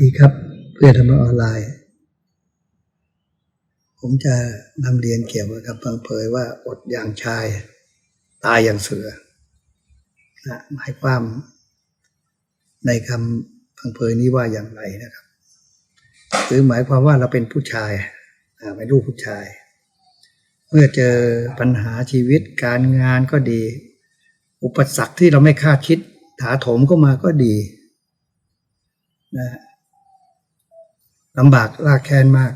ดีครับเพื่อนธรรมะออนไลน์ ผมจะนำเรียนเกี่ยวกับคำพังเผยว่าอดอย่างชาย ตายอย่างเสือนะหมายความในคำพังเผยนี้ว่าอย่างไรนะครับ หรือหมายความว่าเราเป็นผู้ชายเป็นลูกผู้ชาย เมื่อเจอปัญหาชีวิตการงานก็ดี อุปสรรคที่เราไม่คาดคิดถาโถมก็มาก็ดีนะ ลำบากลากแค้นมาก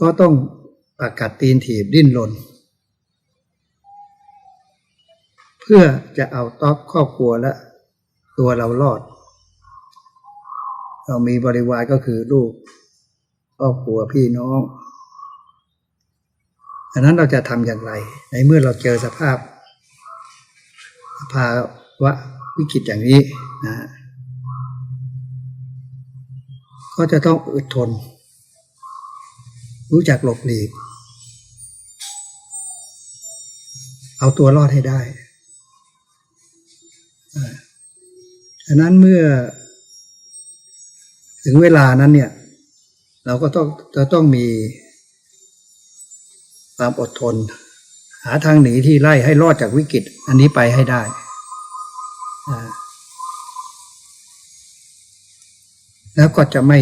ก็ต้องปากกัดตีนถีบดิ้นรนเพื่อจะเอาต๊อกครอบครัวและตัวเรารอด เรามีบริวารก็คือลูกครอบครัวพี่น้องดังนั้นเราจะทำอย่างไร ในเมื่อเราเจอสภาพ สภาวะวิกฤตอย่างนี้นะ ก็จะต้องอดทน รู้จักหลบหลีก เอาตัวรอดให้ได้อ่าฉะนั้นเมื่อ ถึงเวลานั้นเนี่ย เราก็ต้องจะต้องมีความอดทน หาทางหนีที่ไล่ให้รอดจากวิกฤต อันนี้ไปให้ได้อ่า แล้วก็จะไม่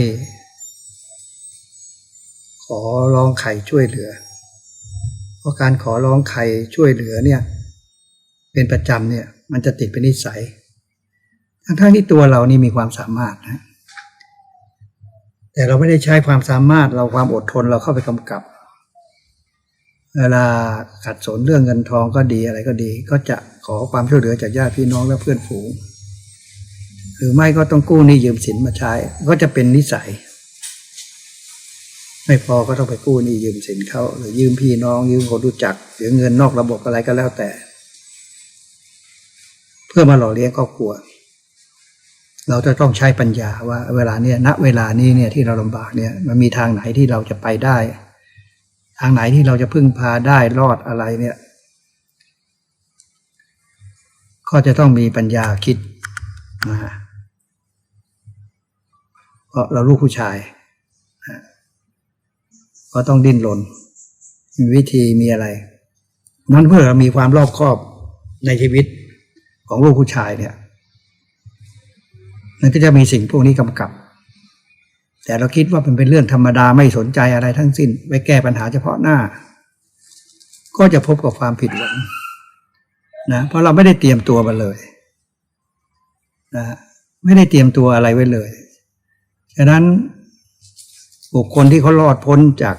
ขอร้องใครช่วยเหลือ เพราะการขอร้องใครช่วยเหลือเนี่ย เป็นประจำเนี่ย มันจะติดเป็นนิสัย ทั้งๆที่ตัวเรานี่มีความสามารถนะแต่เราไม่ได้ใช้ความสามารถเราความอดทนเราเข้าไปกำกับ เวลาขัดสนเรื่องเงินทองก็ดีอะไรก็ดี ก็จะขอความช่วยเหลือจากญาติพี่น้องและเพื่อนฝูง หรือไม่ก็ต้องกู้หนี้ยืมสินมาใช้ ก็จะเป็นนิสัย ไม่พอก็ต้องไปกู้หนี้ยืมสินเขาหรือยืมพี่น้องยืมคนรู้จักหรือเงินนอกระบบอะไรก็แล้วแต่ เพื่อมาหล่อเลี้ยงครอบครัว เราจะต้องใช้ปัญญาว่า เวลาเนี้ยณเวลานี้เนี่ยที่เราลำบากเนี่ยมันมีทางไหนที่เราจะไปได้ ทางไหนที่เราจะพึ่งพาได้รอดอะไรเนี่ยก็จะต้องมีปัญญาคิดนะฮะ เพราะเราลูกผู้ชายก็ต้องดิ้นรนมีวิธีมีอะไร นั้นเพื่อเรามีความรอบคอบในชีวิตของลูกผู้ชายเนี่ยมันก็จะมีสิ่งพวกนี้กำกับ แต่เราคิดว่ามันเป็นเรื่องธรรมดาไม่สนใจอะไรทั้งสิ้นไว้แก้ปัญหาเฉพาะหน้า ก็จะพบกับความผิดหวังนะเพราะเราไม่ได้เตรียมตัวมาเลยนะไม่ได้เตรียมตัวอะไรไว้เลย ฉะนั้นบุคคลที่เขารอดพ้นจาก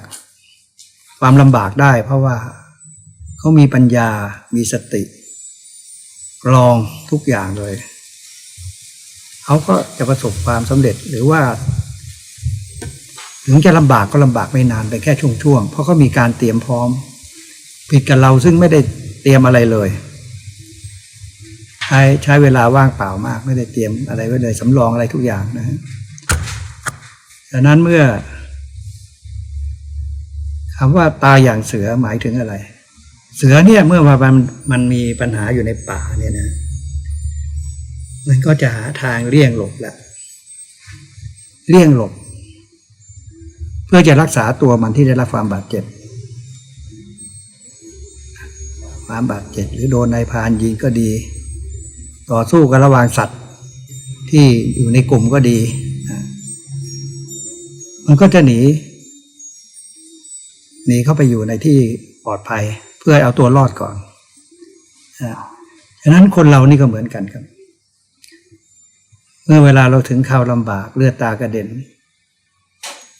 ความลำบากได้ เพราะว่าเขามีปัญญา มีสติลองทุกอย่างเลย เขาก็จะประสบความสำเร็จหรือว่า ถึงจะลำบากก็ลำบากไม่นานเป็นแค่ช่วงๆ เพราะเขามีการเตรียมพร้อม ผิดกับเราซึ่งไม่ได้เตรียมอะไรเลย ใช้ใช้เวลาว่างเปล่ามาก ไม่ได้เตรียมอะไรไว้เลยสำรองอะไรทุกอย่างนะฮะ ดังนั้นเมื่อคำว่าตายอย่างเสือหมายถึงอะไร เสือเนี่ยเมื่อมามันมันมีปัญหาอยู่ในป่าเนี่ยนะ มันก็จะหาทางเลี่ยงหลบแหละเลี่ยงหลบ เพื่อจะรักษาตัวมันที่ได้รับความบาดเจ็บ ความบาดเจ็บ หรือโดนนายพานยิงก็ดี ต่อสู้กันระหว่างสัตว์ที่อยู่ในกลุ่มก็ดี มันก็จะหนี หนีเข้าไปอยู่ในที่ปลอดภัย เพื่อเอาตัวรอดก่อนฉะนั้นคนเรานี่ก็เหมือนกันครับ เมื่อเวลาเราถึงข่าวลำบากเลือดตากระเด็น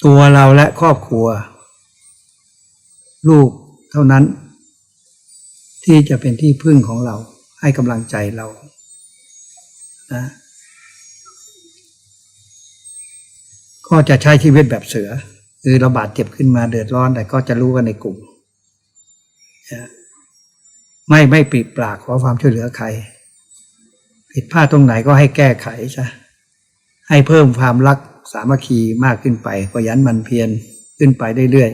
ตัวเราและครอบครัว ลูกเท่านั้น ที่จะเป็นที่พึ่งของเราให้กำลังใจเรานะ ก็จะใช้ชีวิตแบบเสือ คือเราบาดเจ็บขึ้นมาเดือดร้อนแต่ก็จะรู้กันในกลุ่มนะไม่ไม่ปิดปากขอความช่วยเหลือใคร ผิดพลาดตรงไหนก็ให้แก้ไขซะให้เพิ่มความรักสามัคคีมากขึ้นไปขยันมันเพียรขึ้นไปเรื่อย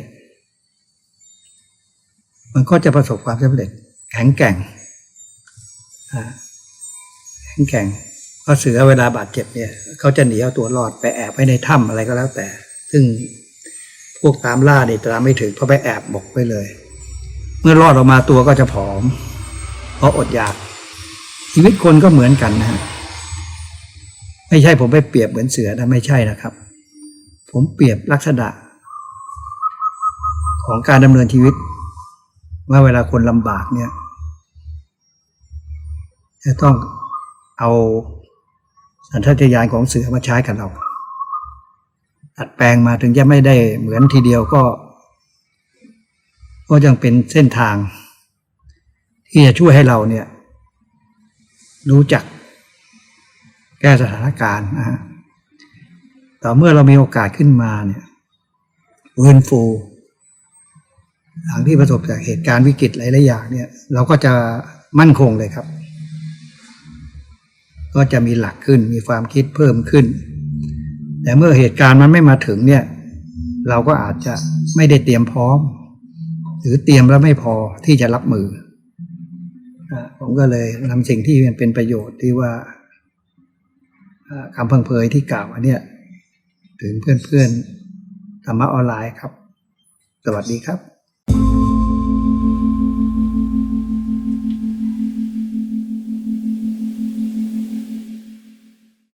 ๆมันก็จะประสบความสำเร็จ แข็งแกร่งแข็งแกร่ง เพราะเสือเวลาบาดเจ็บเนี่ยเขาจะหนีเอาตัวรอดไปแอบไว้ในถ้ำอะไรก็แล้วแต่ ซึ่งพวกตามล่าเนี่ยตามไม่ถึงเพราะไปแอบหมกไว้เลย เมื่อรอดออกมาตัวก็จะผอม เพราะอดอยาก ชีวิตคนก็เหมือนกันนะฮะไม่ใช่ผมไปเปรียบเหมือนเสือนะไม่ใช่นะครับ ผมเปรียบลักษณะ ของการดำเนินชีวิตว่าเวลาคนลำบากเนี่ยจะต้องเอา สัญชาตญาณของเสือมาใช้กับเราตัดแปลงมาถึงจะไม่ได้เหมือนทีเดียวก็ ก็ยังเป็นเส้นทาง ที่จะช่วยให้เราเนี่ย รู้จักแก้สถานการณ์นะฮะต่อเมื่อเรามีโอกาสขึ้นมาเนี่ยฟื้นฟู หลังที่ประสบจากเหตุการณ์วิกฤตหลายๆอย่างเนี่ย เราก็จะมั่นคงเลยครับ ก็จะมีหลักขึ้นมีความคิดเพิ่มขึ้น แต่เมื่อเหตุการณ์มันไม่มาถึงเนี่ย เราก็อาจจะไม่ได้เตรียมพร้อม หรือเตรียมแล้วไม่พอที่จะรับมือ ผมก็เลยนำสิ่งที่มันเป็นประโยชน์ที่ว่าคำพังเพยที่กล่าวมาเนี่ยถึงเพื่อนๆธรรมะออนไลน์ครับ สวัสดีครับ